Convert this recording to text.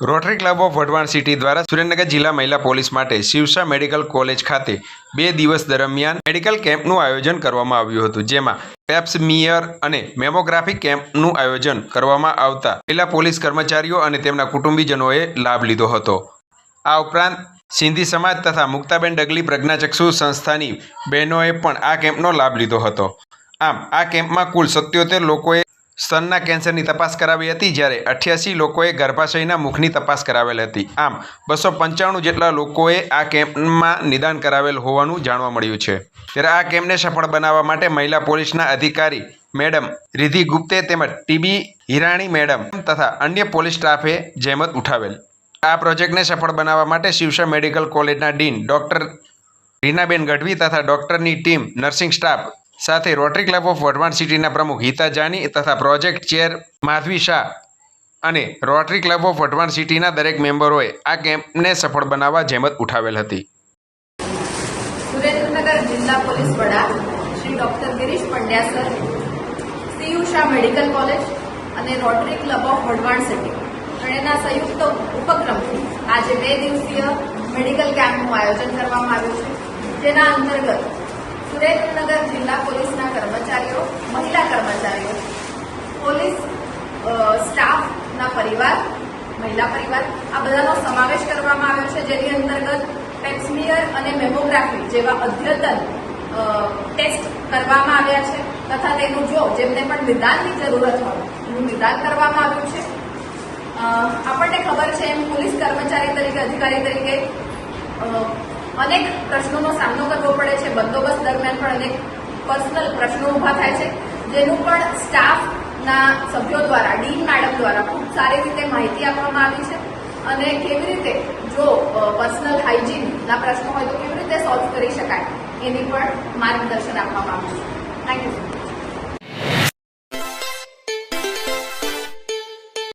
Rotary Club of Wadhwan City દ્વારા સુરેન્દ્રનગર જિલ્લા મહિલા પોલીસ માટે શિવસા મેડિકલ કોલેજ ખાતે બે દિવસ દરમિયાન મેડિકલ કેમ્પનું આયોજન કરવામાં આવ્યું હતું, જેમાં પેપ્સમિયર અને મેમોગ્રાફી કેમ્પનું આયોજન કરવામાં આવતા મહિલા પોલીસ કર્મચારીઓ અને તેમના કુટુંબીજનોએ લાભ લીધો હતો. આ ઉપરાંત સિંધી સમાજ તથા મુક્તાબેન ડગલી પ્રજ્ઞાચક્ષુ સંસ્થાની બહેનોએ પણ આ કેમ્પનો લાભ લીધો હતો. આમ, આ કેમ્પમાં કુલ સત્યોતેર લોકોએ સ્તનના કેન્સરની તપાસ કરાવી હતી જ્યારે અઠ્યાસી લોકોએ ગર્ભાશયના મુખની તપાસ કરાવેલ હતી. આમ, બસો પંચાણું જેટલા લોકોએ આ કેમ્પમાં નિદાન કરાવેલ હોવાનું જાણવા મળ્યું છે. ત્યારે આ કેમ્પને સફળ બનાવવા માટે મહિલા પોલીસના અધિકારી મેડમ રિધિ ગુપ્તે તેમજ ટીબી હિરાણી મેડમ તથા અન્ય પોલીસ સ્ટાફે જહેમત ઉઠાવેલ. આ પ્રોજેક્ટને સફળ બનાવવા માટે શિવસા મેડિકલ કોલેજના ડીન ડૉક્ટર રીનાબેન ગઢવી તથા ડૉક્ટરની ટીમ નર્સિંગ સ્ટાફ સાથે રોટરી ક્લબ ઓફ વઢવાણ સિટીના પ્રમુખ હિતા જાની તથા પ્રોજેક્ટ ચેર માધવી શાહ અને રોટરી ક્લબ ઓફ વઢવાણ સિટીના દરેક મેમ્બરોએ આ કેમ્પને સફળ બનાવવા જહેમત ઉઠાવેલ હતી. સુરેન્દ્રનગર જિલ્લા પોલીસ વડા Shri doctor Girish Pandya sir Shri Usha medical college અને Rotary Club of Wadhwan City ત્રણેના સંયુક્ત ઉપક્રમથી આજે બે દિવસીય મેડિકલ કેમ્પનું આયોજન કરવામાં આવ્યું છે. જેના અંતર્ગત સુરેન્દ્રનગર જિલ્લા પોલીસના કર્મચારીઓ, મહિલા કર્મચારીઓ, પોલીસ સ્ટાફના પરિવાર, મહિલા પરિવાર, આ બધાનો સમાવેશ કરવામાં આવ્યો છે, જેની અંતર્ગત પેપ્સમિયર અને મેમોગ્રાફી જેવા અદ્યતન ટેસ્ટ કરવામાં આવ્યા છે. તથા તેનું જો, જેમને પણ નિદાનની જરૂરત હોય, એનું નિદાન કરવામાં આવ્યું છે. આપણને ખબર છે એમ પોલીસ કર્મચારી તરીકે, અધિકારી તરીકે અનેક પ્રશ્નોનો સામનો કરવો પડે છે. બંદોબસ્ત દરમિયાન પણ અનેક પર્સનલ પ્રશ્નો ઊભા થાય છે. જેનું પણ સ્ટાફના સભ્યો દ્વારા ડીન મેડમ દ્વારા ખૂબ સારી રીતે માહિતી આપવામાં આવી છે. અને કેવી રીતે જો પર્સનલ હાઇજીનના પ્રશ્નો હોય તો કેવી રીતે સોલ્વ કરી શકાય એની પણ માર્ગદર્શન આપવામાં આવ્યું છે. Thank you